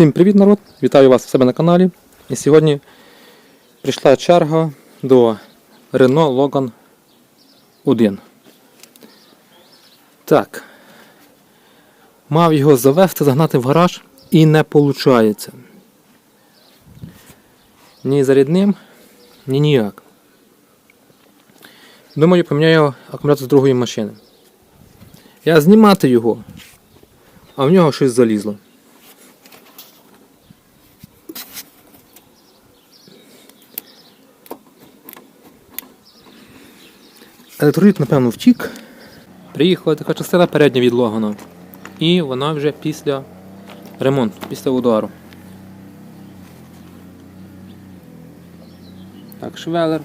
Всім привіт, народ! Вітаю вас у себе на каналі. І сьогодні прийшла черга до Renault Logan 1. Так. Мав його завести, загнати в гараж і не виходить. Ні зарядним, ні ніяк. Думаю, поміняю акумулятор з другої машини. Я знімати його, а в нього щось залізло. Електроліт, напевно, втік. Приїхала така частина передня від Логана. І вона вже після ремонту, після удару. Так, швелер.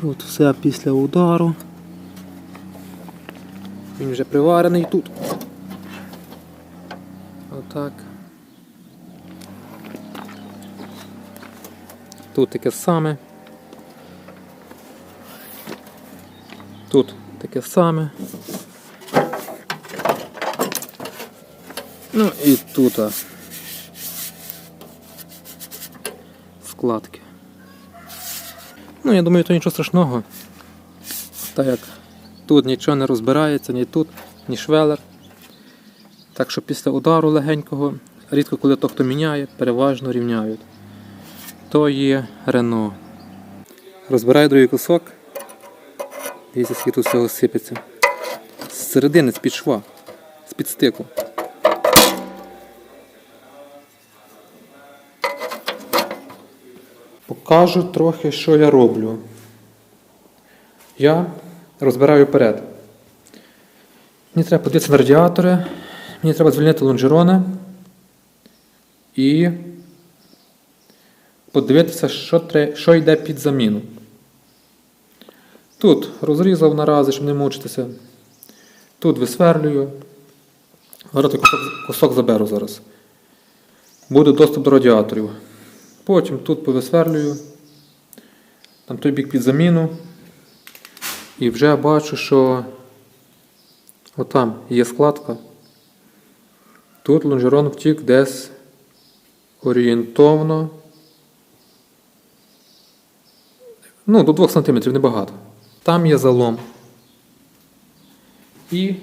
Тут все після удару. Він вже приварений тут. Отак. Тут таке саме. Тут таке саме. Ну і тут складки. Ну, я думаю, то нічого страшного. Так як тут нічого не розбирається, ні тут, ні швелер. Так що після удару легенького, рідко коли то хто міняє, переважно рівняють то є Рено. Розбираю другий кусок. Дивіться, скільки тут всього сипеться. З середини, з-під шва, з-під стику. Покажу трохи, що я роблю. Я розбираю вперед. Мені треба подивитися на радіатори, мені треба звільнити лонжерони і подивитися, що, що йде під заміну. Тут розрізав нарази, щоб не мучитися. Тут висверлюю. Зараз кусок, кусок заберу зараз. Буде доступ до радіаторів. Потім тут повисверлюю. Там той бік під заміну. І вже бачу, що отам є складка. Тут лонжерон втік десь орієнтовно. Ну, до 2 см небагато. Там є залом. І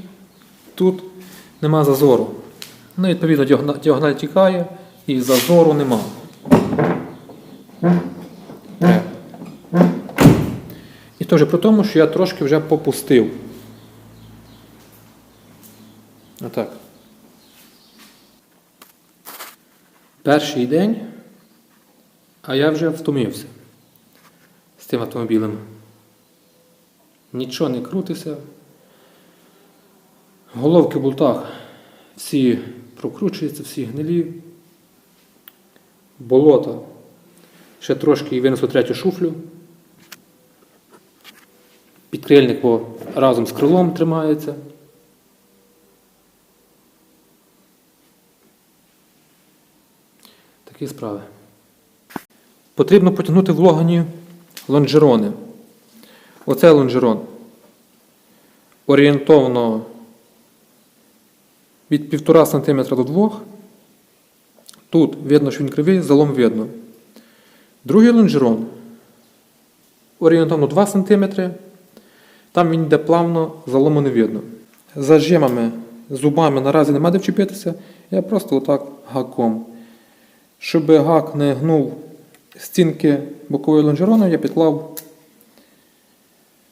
тут нема зазору. Ну, відповідно, діагональ, тікає і зазору нема. І теж при тому, що я трошки вже попустив. Отак. Перший день, а я вже втомився тим автомобілем. Нічого не крутиться. Головки в болтах всі прокручуються, всі гнилі. Болото. Ще трошки і винесу третю шуфлю. Підкрильник разом з крилом тримається. Такі справи. Потрібно потягнути в логані лонжерони. Оце лонжерон. Орієнтовно від 1,5 см до 2 Тут видно, що він кривий, залом видно. Другий лонжерон орієнтовно 2 см. Там він йде плавно, залому не видно. Зажимами, зубами наразі нема де вчепитися. Я просто отак гаком. Щоб гак не гнув стінки бокової лонжерону, я підклав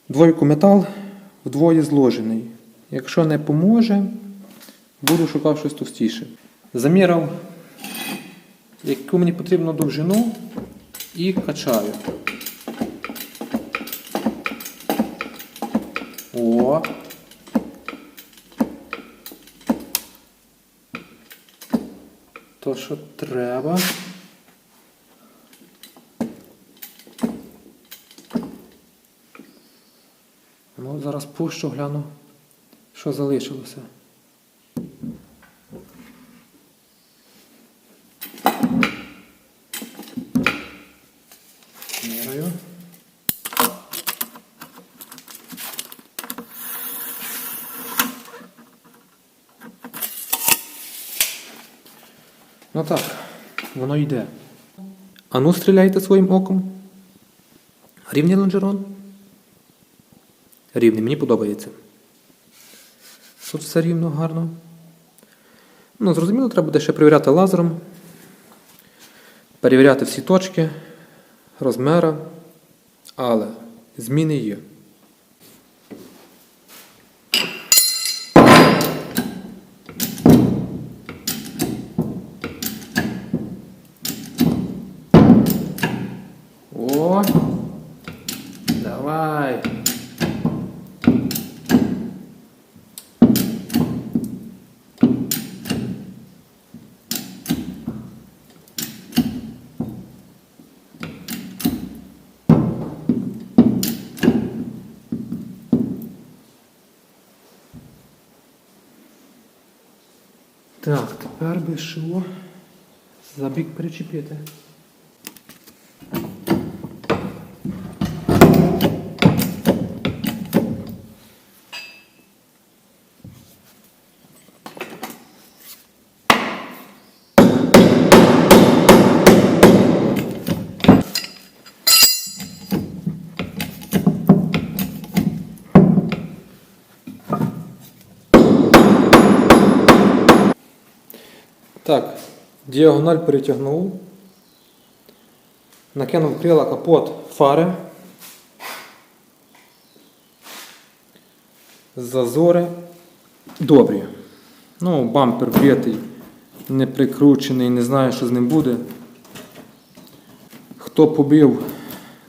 двойку метал вдвоє зложений. Якщо не поможе, буду шукати щось товстіше. Заміряв, яку мені потрібно довжину і качаю. О. То, що треба. Ну, Зараз пущу, гляну, що залишилося. Мірою. Ну так, воно йде. Ану стріляйте своїм оком. Рівня лонжерон. Рівний, мені подобається. Тут все рівно, гарно. Ну, зрозуміло, треба буде ще перевіряти лазером. Перевіряти всі точки, розмери. Але зміни є. Так, тепер би що Забіг перечепити. Так, діагональ перетягнув. Накинув крила капот фари. Зазори добрі. Ну, бампер вбитий, не прикручений, не знаю, що з ним буде. Хто побив,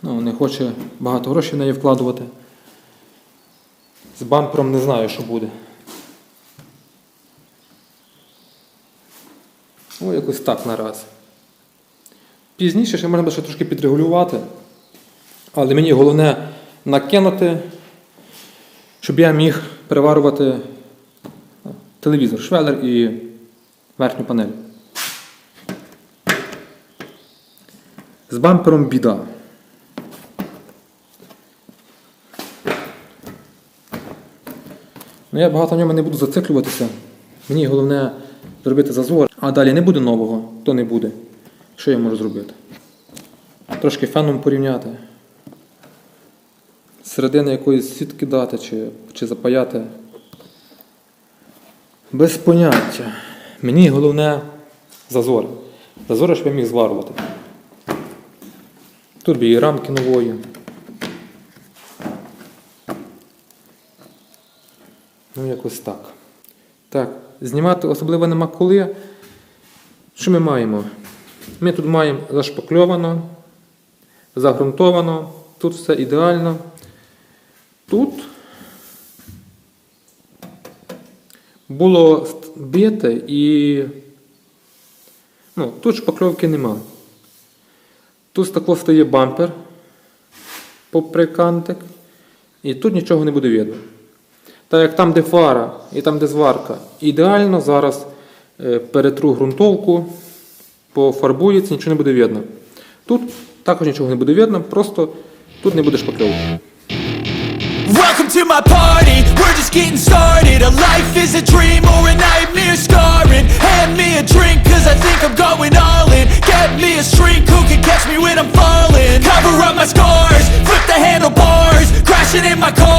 ну, не хоче багато грошей в неї вкладувати. З бампером не знаю, що буде. Ну, якось так нараз. Пізніше ще можна буде ще трошки підрегулювати. Але мені головне накинути, щоб я міг переварювати телевізор, швелер і верхню панель. З бампером біда. Ну, я багато в ньому не буду зациклюватися. Мені головне зробити зазор, а далі не буде нового, то не буде. Що я можу зробити? Трошки феном порівняти. Середини якоїсь сітки дати чи, чи запаяти. Без поняття. Мені головне зазор. Зазори, щоб я міг зварювати. Тут бі і рамки нової. Ну, якось так. Так, знімати особливо нема коли. Що ми маємо? Ми тут маємо зашпакльовано, загрунтовано, тут все ідеально. Тут було бите і ну, тут шпакльовки нема. Тут з такого стає бампер попри кантик, і тут нічого не буде видно. Так як там, де фара і там, де зварка, ідеально зараз е, перетру ґрунтовку, пофарбується, нічого не буде видно. Тут також нічого не буде видно, просто тут не буде шпакльовки. Welcome to my party, we're just getting started A life is a dream or a nightmare scarring Hand me a drink cause I think I'm going all in Get me a shrink who can catch me when I'm falling Cover up my scars, flip the handlebars Crashing in my car,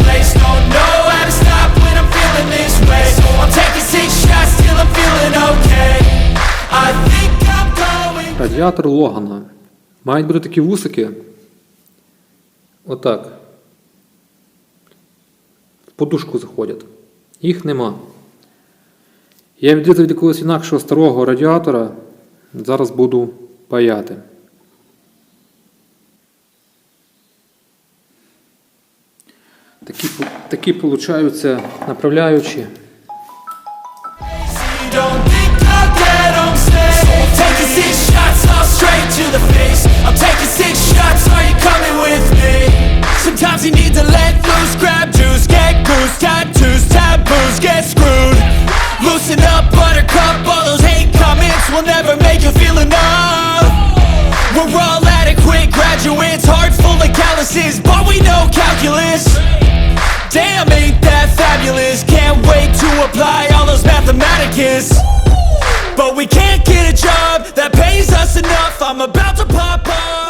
Радіатор Логана. Мають бути такі вусики. Отак. В подушку заходять. Їх нема. Я відрізав від якогось інакшого старого радіатора. Зараз буду паяти. Такі, такі получаються направляючі. Sometimes you need to let loose, grab juice Get goose, tattoos, taboos, get screwed. Loosen up, buttercup, all those hate comments Will never make you feel enough. We're all adequate graduates Heart full of calluses, but we know calculus. Damn, ain't that fabulous? Can't wait to apply all those mathematicus. But we can't get a job that pays us enough. I'm about to pop up